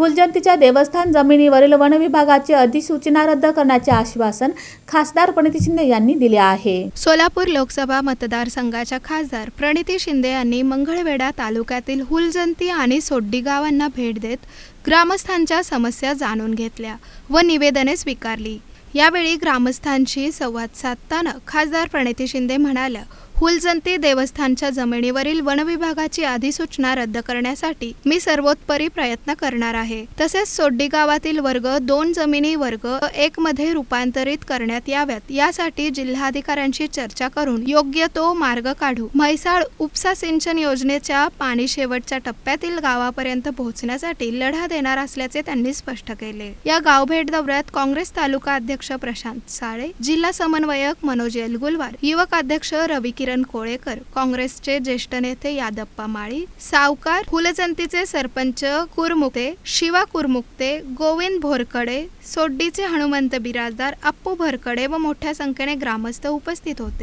हुलजंतीच्या देवस्थान जमिनीवरील वन विभागाची अधिसूचना रद्द करण्याचे आश्वासन खासदार प्रणिती शिंदे यांनी दिले आहे. सोलापूर लोकसभा मतदारसंघाच्या खासदार प्रणिती शिंदे यांनी मंगळवेढा तालुक्यातील हुलजंती आणि सोड्डी गावांना भेट देत ग्रामस्थांच्या समस्या जाणून घेतल्या व निवेदने स्वीकारली. यावेळी ग्रामस्थांशी संवाद साधताना खासदार प्रणिती शिंदे म्हणाल्या हुलजंती देवस्थानच्या जमिनीवरील वन विभागाची अधिसूचना रद्द करण्यासाठी मी सर्वोत्परी प्रयत्न करणार आहे. तसेच सोड्डी गावातील वर्ग दोन जमिनी वर्ग एक मध्ये रूपांतरित करण्यात याव्यात. यासाठी जिल्हाधिकाऱ्यांशी चर्चा करून योग्य तो मार्ग काढू. म्हैसाळ उपसा सिंचन योजनेच्या पाणी शेवटच्या टप्प्यातील गावापर्यंत पोहोचण्यासाठी लढा देणार असल्याचे त्यांनी स्पष्ट केले. या गावभेट दौऱ्यात काँग्रेस तालुका अध्यक्ष प्रशांत साळे जिल्हा समन्वयक मनोज येलगुलवार युवक अध्यक्ष रवी किरण कोळेकर काँग्रेसचे ज्येष्ठ नेते यादप्पा माळी सावकार फुलजंतीचे सरपंच कुरमुक्ते शिवा कुरमुक्ते गोविंद भोरकडे सोड्डीचे हनुमंत बिराजदार अप्पू भरकडे व मोठ्या संख्येने ग्रामस्थ उपस्थित होते.